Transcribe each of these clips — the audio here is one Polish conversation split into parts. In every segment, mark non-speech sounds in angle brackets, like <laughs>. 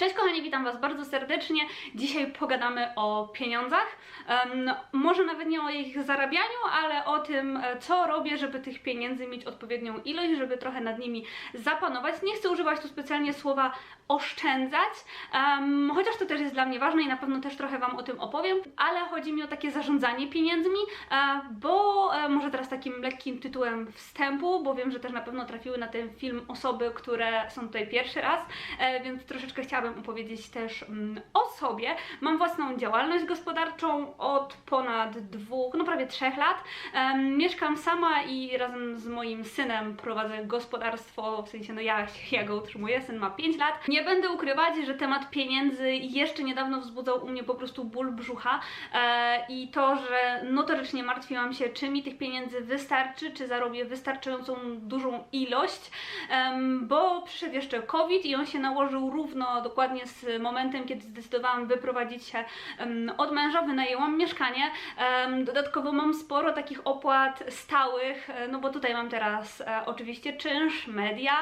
Cześć kochani, witam Was bardzo serdecznie. Dzisiaj pogadamy o pieniądzach. Um, może nawet nie o ich zarabianiu, ale o tym, e, co robię, żeby tych pieniędzy mieć odpowiednią ilość, żeby trochę nad nimi zapanować. Nie chcę używać tu specjalnie słowa oszczędzać, um, chociaż to też jest dla mnie ważne i na pewno też trochę Wam o tym opowiem, ale chodzi mi o takie zarządzanie pieniędzmi, e, bo e, może teraz takim lekkim tytułem wstępu, bo wiem, że też na pewno trafiły na ten film osoby, które są tutaj pierwszy raz, więc troszeczkę chciałabym chciałabym opowiedzieć też mm, o sobie. Mam własną działalność gospodarczą od ponad dwóch, no prawie trzech lat. mieszkam sama i razem z moim synem prowadzę gospodarstwo, w sensie no ja, <laughs> ja go utrzymuję, syn ma 5 lat. Nie będę ukrywać, że temat pieniędzy jeszcze niedawno wzbudzał u mnie po prostu ból brzucha e, i to, że notorycznie martwiłam się, czy mi tych pieniędzy wystarczy, czy zarobię wystarczającą dużą ilość, bo przyszedł jeszcze COVID i on się nałożył równo dokładnie dokładnie z momentem, kiedy zdecydowałam wyprowadzić się od męża, wynajęłam mieszkanie. Dodatkowo mam sporo takich opłat stałych, e, no bo tutaj mam teraz e, oczywiście czynsz, media,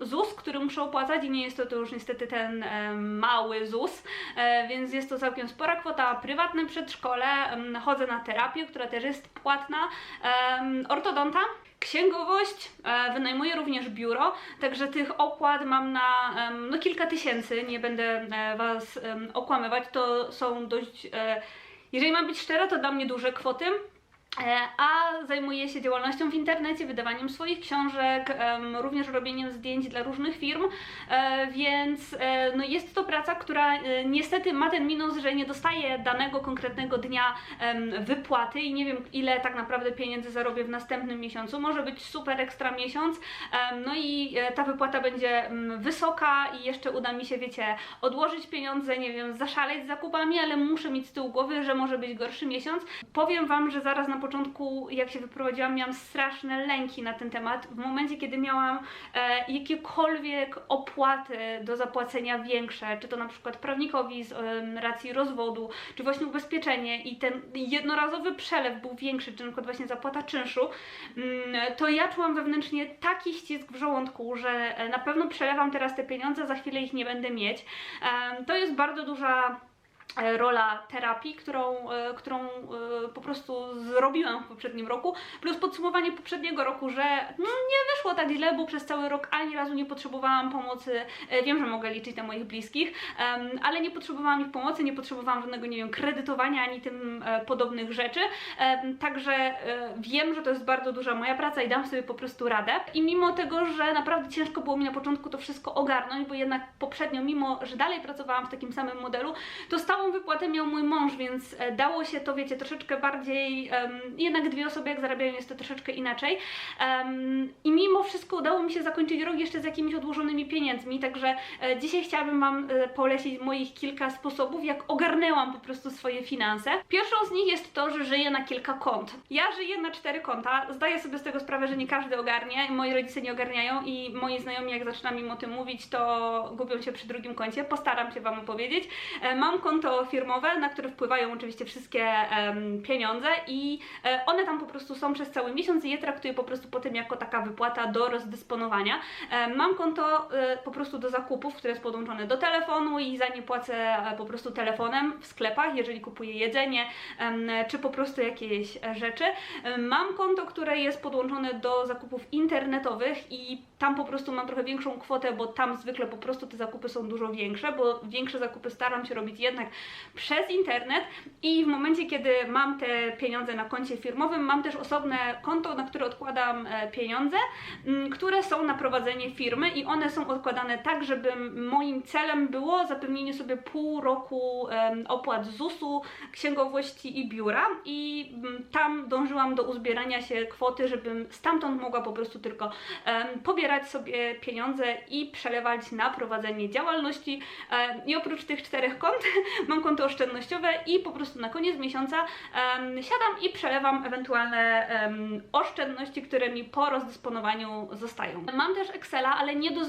ZUS, który muszę opłacać i nie jest to, to już niestety ten mały ZUS, e, więc jest to całkiem spora kwota. Prywatne przedszkole, chodzę na terapię, która też jest płatna, ortodonta, księgowość, e, wynajmuję również biuro, także tych opłat mam na no, kilka tysięcy, nie będę e, Was okłamywać, to są dość, e, jeżeli mam być szczera, to dla mnie duże kwoty, a zajmuję się działalnością w internecie, wydawaniem swoich książek, również robieniem zdjęć dla różnych firm, e, więc e, no jest to praca, która niestety ma ten minus, że nie dostaję danego konkretnego dnia wypłaty i nie wiem ile tak naprawdę pieniędzy zarobię w następnym miesiącu. Może być super ekstra miesiąc, no i ta wypłata będzie wysoka i jeszcze uda mi się, wiecie, odłożyć pieniądze, nie wiem, zaszaleć z zakupami, ale muszę mieć z tyłu głowy, że może być gorszy miesiąc. Powiem Wam, że zaraz na początku, jak się wyprowadziłam, miałam straszne lęki na ten temat. W momencie, kiedy miałam e, jakiekolwiek opłaty do zapłacenia większe, czy to na przykład prawnikowi z e, racji rozwodu, czy właśnie ubezpieczenie i ten jednorazowy przelew był większy, czy na przykład właśnie zapłata czynszu, mm, to ja czułam wewnętrznie taki ścisk w żołądku, że e, na pewno przelewam teraz te pieniądze, za chwilę ich nie będę mieć. To jest bardzo duża rola terapii, którą, e, którą e, po prostu zrobiłam w poprzednim roku, plus podsumowanie poprzedniego roku, że no, nie wyszło tak źle, bo przez cały rok ani razu nie potrzebowałam pomocy, wiem, że mogę liczyć na moich bliskich, ale nie potrzebowałam ich pomocy, nie potrzebowałam żadnego, nie wiem, kredytowania ani tym podobnych rzeczy, także wiem, że to jest bardzo duża moja praca i dam sobie po prostu radę. I mimo tego, że naprawdę ciężko było mi na początku to wszystko ogarnąć, bo jednak poprzednio, mimo, że dalej pracowałam w takim samym modelu, to stało wypłatę miał mój mąż, więc e, dało się to, wiecie, troszeczkę bardziej, um, jednak dwie osoby jak zarabiają jest to troszeczkę inaczej. Um, I mimo wszystko udało mi się zakończyć rok jeszcze z jakimiś odłożonymi pieniędzmi, także e, dzisiaj chciałabym Wam e, polecić moich kilka sposobów, jak ogarnęłam po prostu swoje finanse. Pierwszą z nich jest to, że żyję na kilka kont. Ja żyję na cztery konta, zdaję sobie z tego sprawę, że nie każdy ogarnia, moi rodzice nie ogarniają i moi znajomi jak zaczynam im o tym mówić, to gubią się przy drugim koncie, postaram się Wam opowiedzieć. Mam konto firmowe, na które wpływają oczywiście wszystkie pieniądze i e, one tam po prostu są przez cały miesiąc i je traktuję po prostu po tym jako taka wypłata do rozdysponowania. E, mam konto e, po prostu do zakupów, które jest podłączone do telefonu i za nie płacę po prostu telefonem w sklepach, jeżeli kupuję jedzenie czy po prostu jakieś rzeczy. Mam konto, które jest podłączone do zakupów internetowych i tam po prostu mam trochę większą kwotę, bo tam zwykle po prostu te zakupy są dużo większe, bo większe zakupy staram się robić jednak przez internet i w momencie, kiedy mam te pieniądze na koncie firmowym, mam też osobne konto, na które odkładam e, pieniądze, które są na prowadzenie firmy i one są odkładane tak, żeby moim celem było zapewnienie sobie pół roku opłat ZUS-u, księgowości i biura. I tam dążyłam do uzbierania się kwoty, żebym stamtąd mogła po prostu tylko pobierać sobie pieniądze i przelewać na prowadzenie działalności. I oprócz tych czterech kont <laughs> mam konto oszczędnościowe i po prostu na koniec miesiąca um, siadam i przelewam ewentualne um, oszczędności, które mi po rozdysponowaniu zostają. Mam też Excela, ale nie do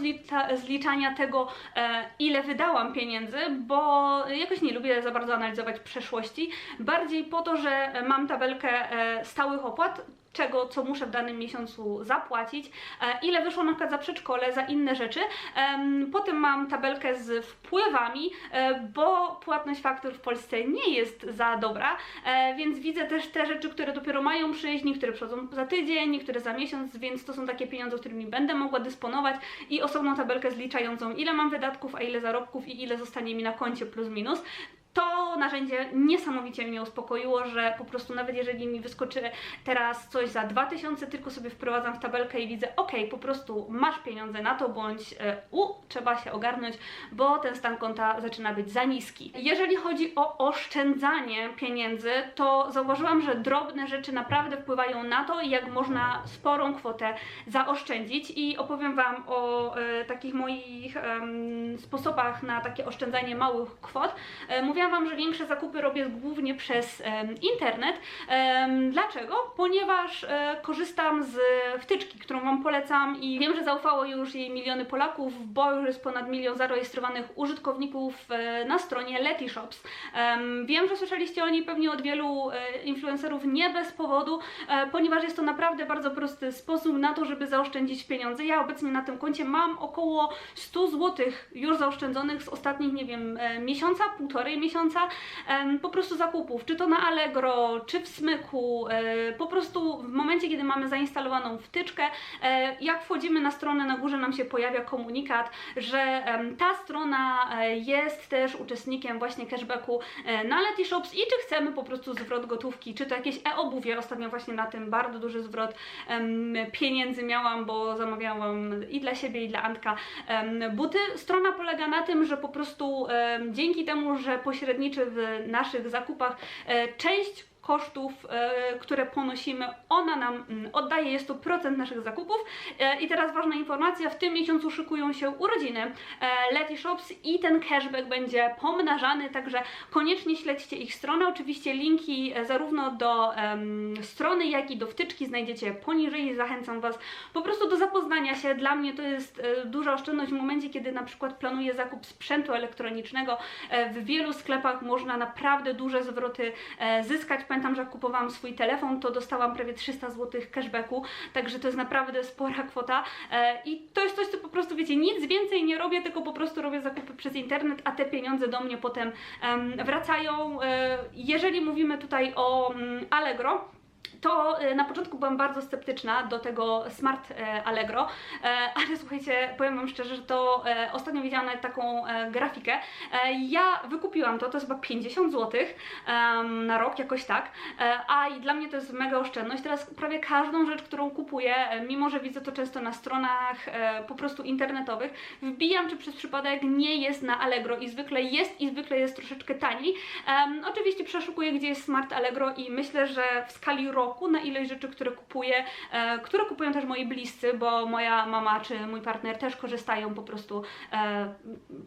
zliczania tego, e, ile wydałam pieniędzy, bo jakoś nie lubię za bardzo analizować przeszłości, bardziej po to, że mam tabelkę e, stałych opłat, czego, co muszę w danym miesiącu zapłacić, e, ile wyszło na przykład za przedszkole, za inne rzeczy. Em, Potem mam tabelkę z wpływami, e, bo płatność faktur w Polsce nie jest za dobra, e, więc widzę też te rzeczy, które dopiero mają przyjść, niektóre przychodzą za tydzień, niektóre za miesiąc, więc to są takie pieniądze, którymi będę mogła dysponować i osobną tabelkę zliczającą, ile mam wydatków, a ile zarobków i ile zostanie mi na koncie plus minus to narzędzie niesamowicie mnie uspokoiło, że po prostu nawet jeżeli mi wyskoczy teraz coś za 2000, tylko sobie wprowadzam w tabelkę i widzę, ok, po prostu masz pieniądze na to, bądź e, u, trzeba się ogarnąć, bo ten stan konta zaczyna być za niski. Jeżeli chodzi o oszczędzanie pieniędzy, to zauważyłam, że drobne rzeczy naprawdę wpływają na to, jak można sporą kwotę zaoszczędzić i opowiem Wam o e, takich moich sposobach na takie oszczędzanie małych kwot. E, mówiłam Wam, że większe zakupy robię głównie przez internet. Dlaczego? Ponieważ e, korzystam z wtyczki, którą Wam polecam i wiem, że zaufało już jej miliony Polaków, bo już jest ponad milion zarejestrowanych użytkowników e, na stronie Letyshops. Em, wiem, że słyszeliście o niej pewnie od wielu e, influencerów nie bez powodu, ponieważ jest to naprawdę bardzo prosty sposób na to, żeby zaoszczędzić pieniądze. Ja obecnie na tym koncie mam około 100 zł już zaoszczędzonych z ostatnich, nie wiem, miesiąca, półtorej miesiąca, em, po prostu zakupów, czy to na Allegro, czy w Smyku, e, po prostu w momencie, kiedy mamy zainstalowaną wtyczkę, e, jak wchodzimy na stronę, na górze nam się pojawia komunikat, że ta strona e, jest też uczestnikiem właśnie cashbacku na Letyshops i czy chcemy po prostu zwrot gotówki, czy to jakieś e-obuwie, ostatnio właśnie na tym bardzo duży zwrot pieniędzy miałam, bo zamawiałam i dla siebie, i dla Antka buty. Strona polega na tym, że po prostu dzięki temu, że pośredniczy w naszych zakupach. E, część kosztów, e, które ponosimy, ona nam mm, oddaje, jest to procent naszych zakupów. E, I teraz ważna informacja, w tym miesiącu szykują się urodziny e, Leti Shops i ten cashback będzie pomnażany, także koniecznie śledźcie ich stronę. Oczywiście linki zarówno do em, strony, jak i do wtyczki znajdziecie poniżej. Zachęcam Was po prostu do zapoznania się. Dla mnie to jest duża oszczędność w momencie, kiedy na przykład planuję zakup sprzętu elektronicznego. W wielu sklepach można naprawdę duże zwroty zyskać. Pamiętam, że jak kupowałam swój telefon, to dostałam prawie 300 zł cashbacku, także to jest naprawdę spora kwota e, i to jest coś, co po prostu wiecie, nic więcej nie robię, tylko po prostu robię zakupy przez internet, a te pieniądze do mnie potem em, wracają. E, jeżeli mówimy tutaj o mm, Allegro, to e, na początku byłam bardzo sceptyczna do tego Smart e, Allegro, e, ale słuchajcie, powiem Wam szczerze, że to ostatnio widziałam nawet taką grafikę. Ja wykupiłam to, to jest chyba 50 zł na rok, jakoś tak, a i dla mnie to jest mega oszczędność. Teraz prawie każdą rzecz, którą kupuję, mimo że widzę to często na stronach po prostu internetowych, wbijam, czy przez przypadek nie jest na Allegro i zwykle jest i zwykle jest troszeczkę taniej. Oczywiście przeszukuję, gdzie jest Smart Allegro i myślę, że w skali roku na ilość rzeczy, które kupuję, e, które kupują też moi bliscy, bo moja mama czy mój partner też korzystają po prostu e,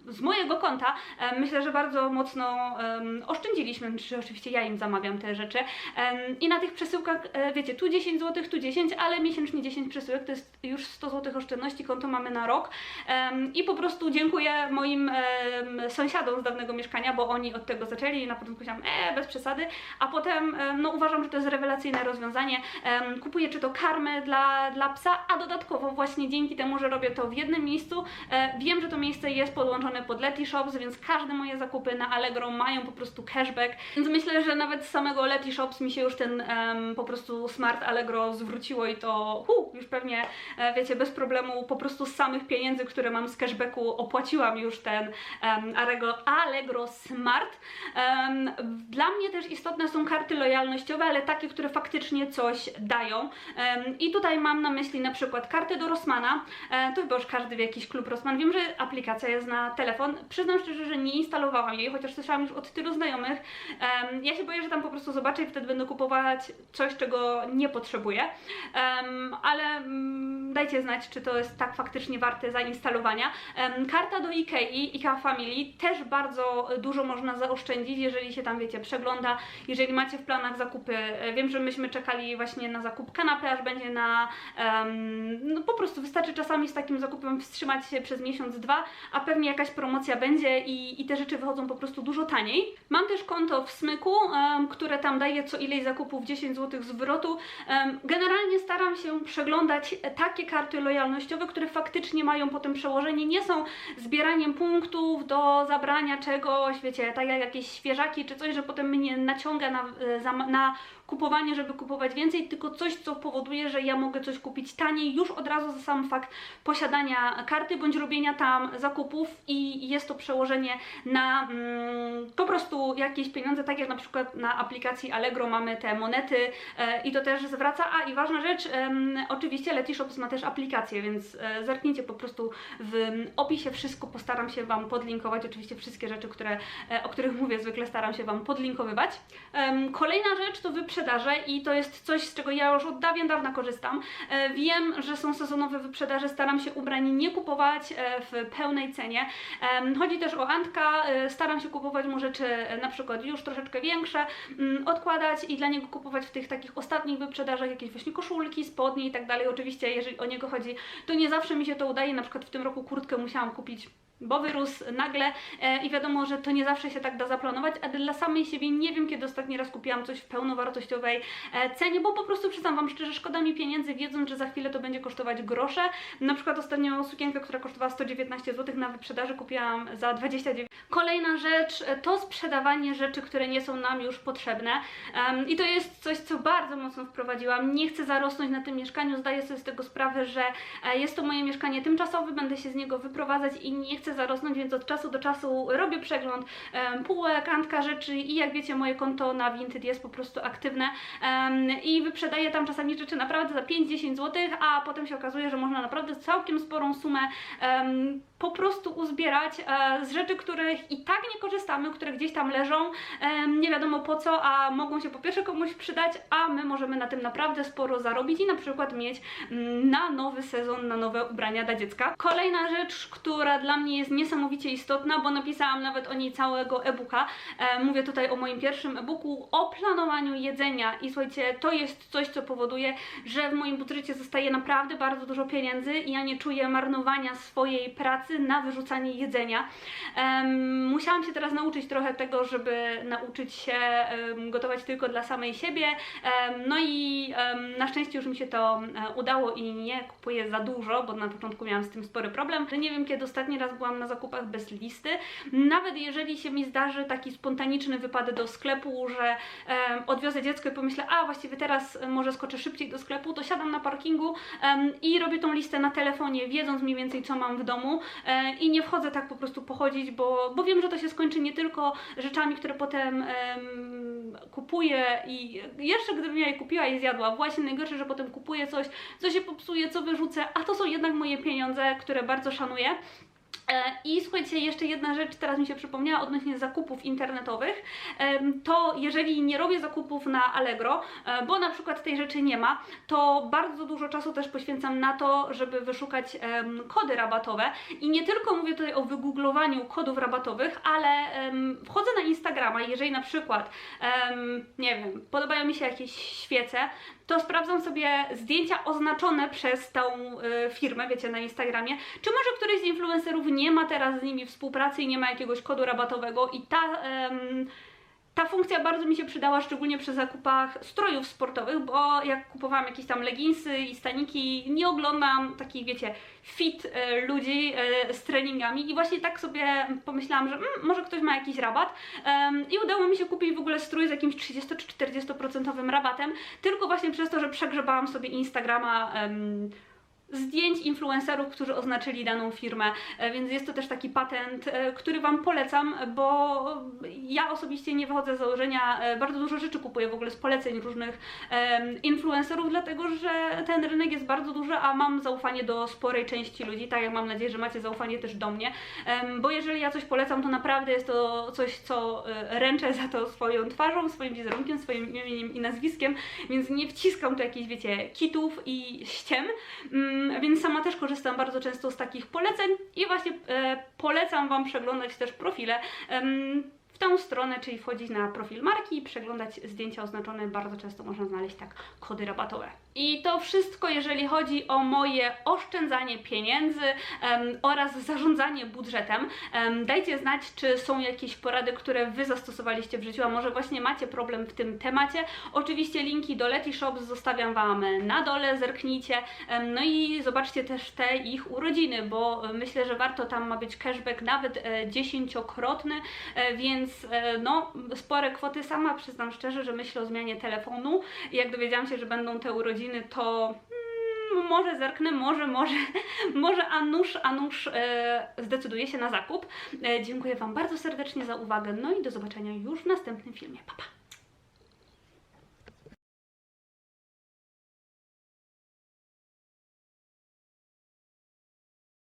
z mojego konta. E, myślę, że bardzo mocno em, oszczędziliśmy, czy oczywiście ja im zamawiam te rzeczy. Em, I na tych przesyłkach, e, wiecie, tu 10 zł, tu 10, ale miesięcznie 10 przesyłek to jest już 100 zł oszczędności, konto mamy na rok. Em, I po prostu dziękuję moim em, sąsiadom z dawnego mieszkania, bo oni od tego zaczęli i na początku myślałam, e, bez przesady, a potem em, no, uważam, że to jest rewelacyjne rozwiązanie. Kupuję czy to karmę dla, dla psa, a dodatkowo właśnie dzięki temu, że robię to w jednym miejscu, e, wiem, że to miejsce jest podłączone pod Letyshops, więc każde moje zakupy na Allegro mają po prostu cashback, więc myślę, że nawet z samego Letyshops mi się już ten po prostu Smart Allegro zwróciło i to hu, już pewnie, e, wiecie, bez problemu po prostu z samych pieniędzy, które mam z cashbacku opłaciłam już ten Allegro, Allegro Smart. Dla mnie też istotne są karty lojalnościowe, ale takie, które faktycznie coś dają. I tutaj mam na myśli na przykład kartę do Rossmana. E, to chyba już każdy wie jakiś klub Rossman. Wiem, że aplikacja jest na telefon. Przyznam szczerze, że nie instalowałam jej, chociaż słyszałam już od tylu znajomych. Ja się boję, że tam po prostu zobaczę i wtedy będę kupować coś, czego nie potrzebuję. Ale mm, dajcie znać, czy to jest tak faktycznie warte zainstalowania. Karta do Ikei, Ikea Family, też bardzo dużo można zaoszczędzić, jeżeli się tam, wiecie, przegląda, jeżeli macie w planach zakupy. E, Wiem, że myśmy czekali właśnie na zakup kanapy, aż będzie na... Um, no po prostu wystarczy czasami z takim zakupem wstrzymać się przez miesiąc, dwa, a pewnie jakaś promocja będzie i, i te rzeczy wychodzą po prostu dużo taniej. Mam też konto w Smyku, um, które tam daje co ileś zakupów 10 zł zwrotu. Um, generalnie staram się przeglądać takie karty lojalnościowe, które faktycznie mają potem przełożenie, nie są zbieraniem punktów do zabrania czegoś, wiecie, tak jak jakieś świeżaki czy coś, że potem mnie naciąga na, na kupowanie, żeby kupować więcej, tylko coś, co powoduje, że ja mogę coś kupić taniej już od razu za sam fakt posiadania karty bądź robienia tam zakupów i jest to przełożenie na mm, po prostu jakieś pieniądze, tak jak na przykład na aplikacji Allegro mamy te monety e, i to też zwraca. A i ważna rzecz, e, oczywiście Letyshops ma też aplikację, więc e, zerknijcie po prostu w opisie wszystko, postaram się Wam podlinkować, oczywiście wszystkie rzeczy, które, e, o których <laughs> mówię, zwykle staram się Wam podlinkowywać. Kolejna rzecz to wyprzedzenie wyprzedaże i to jest coś, z czego ja już od dawien dawna korzystam. E, wiem, że są sezonowe wyprzedaże, staram się ubrań nie kupować e, w pełnej cenie. Chodzi też o Antka, e, staram się kupować mu rzeczy na przykład już troszeczkę większe, mm, odkładać i dla niego kupować w tych takich ostatnich wyprzedażach jakieś właśnie koszulki, spodnie i tak dalej. Oczywiście, jeżeli o niego chodzi, to nie zawsze mi się to udaje, na przykład w tym roku kurtkę musiałam kupić bo wyrósł nagle e, i wiadomo, że to nie zawsze się tak da zaplanować, a dla samej siebie nie wiem, kiedy ostatni raz kupiłam coś w pełnowartościowej e, cenie, bo po prostu przyznam Wam szczerze, szkoda mi pieniędzy, wiedząc, że za chwilę to będzie kosztować grosze. Na przykład ostatnią sukienkę, która kosztowała 119 zł na wyprzedaży kupiłam za 29. Kolejna rzecz e, to sprzedawanie rzeczy, które nie są nam już potrzebne i to jest coś, co bardzo mocno wprowadziłam. Nie chcę zarosnąć na tym mieszkaniu, zdaję sobie z tego sprawę, że jest to moje mieszkanie tymczasowe, będę się z niego wyprowadzać i nie chcę zarosnąć, więc od czasu do czasu robię przegląd półek, antka rzeczy i jak wiecie moje konto na Vinted jest po prostu aktywne i wyprzedaję tam czasami rzeczy naprawdę za 5-10 zł, a potem się okazuje, że można naprawdę całkiem sporą sumę um, po prostu uzbierać e, z rzeczy, których i tak nie korzystamy, które gdzieś tam leżą, e, nie wiadomo po co, a mogą się po pierwsze komuś przydać, a my możemy na tym naprawdę sporo zarobić i na przykład mieć mm, na nowy sezon, na nowe ubrania dla dziecka. Kolejna rzecz, która dla mnie jest niesamowicie istotna, bo napisałam nawet o niej całego e-booka. E, mówię tutaj o moim pierwszym e-booku, o planowaniu jedzenia i słuchajcie, to jest coś, co powoduje, że w moim budżecie zostaje naprawdę bardzo dużo pieniędzy i ja nie czuję marnowania swojej pracy na wyrzucanie jedzenia. Um, musiałam się teraz nauczyć trochę tego, żeby nauczyć się um, gotować tylko dla samej siebie, um, no i na szczęście już mi się to e, udało i nie kupuję za dużo, bo na początku miałam z tym spory problem. Nie wiem, kiedy ostatni raz byłam na zakupach bez listy. Nawet jeżeli się mi zdarzy taki spontaniczny wypad do sklepu, że odwiozę dziecko i pomyślę, a właściwie teraz może skoczę szybciej do sklepu, to siadam na parkingu i robię tą listę na telefonie, wiedząc mniej więcej co mam w domu i nie wchodzę tak po prostu pochodzić, bo, bo wiem, że to się skończy nie tylko rzeczami, które potem kupuję i jeszcze gdybym ja je kupiła i zjadła, właśnie najgorsze, że potem kupuję coś, co się popsuje, co wyrzucę, a to są jednak moje pieniądze, które bardzo szanuję. E, I słuchajcie, jeszcze jedna rzecz teraz mi się przypomniała odnośnie zakupów internetowych, to jeżeli nie robię zakupów na Allegro, e, bo na przykład tej rzeczy nie ma, to bardzo dużo czasu też poświęcam na to, żeby wyszukać kody rabatowe. I nie tylko mówię tutaj o wygooglowaniu kodów rabatowych, ale wchodzę na Instagrama i jeżeli na przykład, nie wiem, podobają mi się jakieś świece, to sprawdzam sobie zdjęcia oznaczone przez tą y, firmę, wiecie, na Instagramie, czy może któryś z influencerów nie ma teraz z nimi współpracy i nie ma jakiegoś kodu rabatowego i ta... ta funkcja bardzo mi się przydała, szczególnie przy zakupach strojów sportowych, bo jak kupowałam jakieś tam leginsy i staniki, nie oglądam takich, wiecie, fit e, ludzi e, z treningami i właśnie tak sobie pomyślałam, że mm, może ktoś ma jakiś rabat i udało mi się kupić w ogóle strój z jakimś 30 czy 40% rabatem, tylko właśnie przez to, że przegrzebałam sobie Instagrama zdjęć influencerów, którzy oznaczyli daną firmę, e, więc jest to też taki patent, e, który Wam polecam, bo ja osobiście nie wychodzę z założenia, e, bardzo dużo rzeczy kupuję w ogóle z poleceń różnych influencerów, dlatego że ten rynek jest bardzo duży, a mam zaufanie do sporej części ludzi, tak jak mam nadzieję, że macie zaufanie też do mnie, bo jeżeli ja coś polecam, to naprawdę jest to coś, co ręczę za to swoją twarzą, swoim wizerunkiem, swoim imieniem i nazwiskiem, więc nie wciskam tu jakichś, wiecie, kitów i ściem, mm, więc sama też korzystam bardzo często z takich poleceń i właśnie e, polecam Wam przeglądać też profile tę stronę, czyli wchodzić na profil marki i przeglądać zdjęcia oznaczone. Bardzo często można znaleźć tak kody rabatowe. I to wszystko, jeżeli chodzi o moje oszczędzanie pieniędzy em, oraz zarządzanie budżetem. Em, dajcie znać, czy są jakieś porady, które Wy zastosowaliście w życiu, a może właśnie macie problem w tym temacie. Oczywiście linki do Leti Shops zostawiam Wam na dole, zerknijcie. Em, no i zobaczcie też te ich urodziny, bo myślę, że warto tam ma być cashback nawet e, dziesięciokrotny, e, więc e, no spore kwoty. Sama przyznam szczerze, że myślę o zmianie telefonu i jak dowiedziałam się, że będą te urodziny, to mm, może zerknę, może, może, <laughs> może a nuż, a nuż e, zdecyduję się na zakup. E, dziękuję Wam bardzo serdecznie za uwagę, no i do zobaczenia już w następnym filmie. Pa, pa!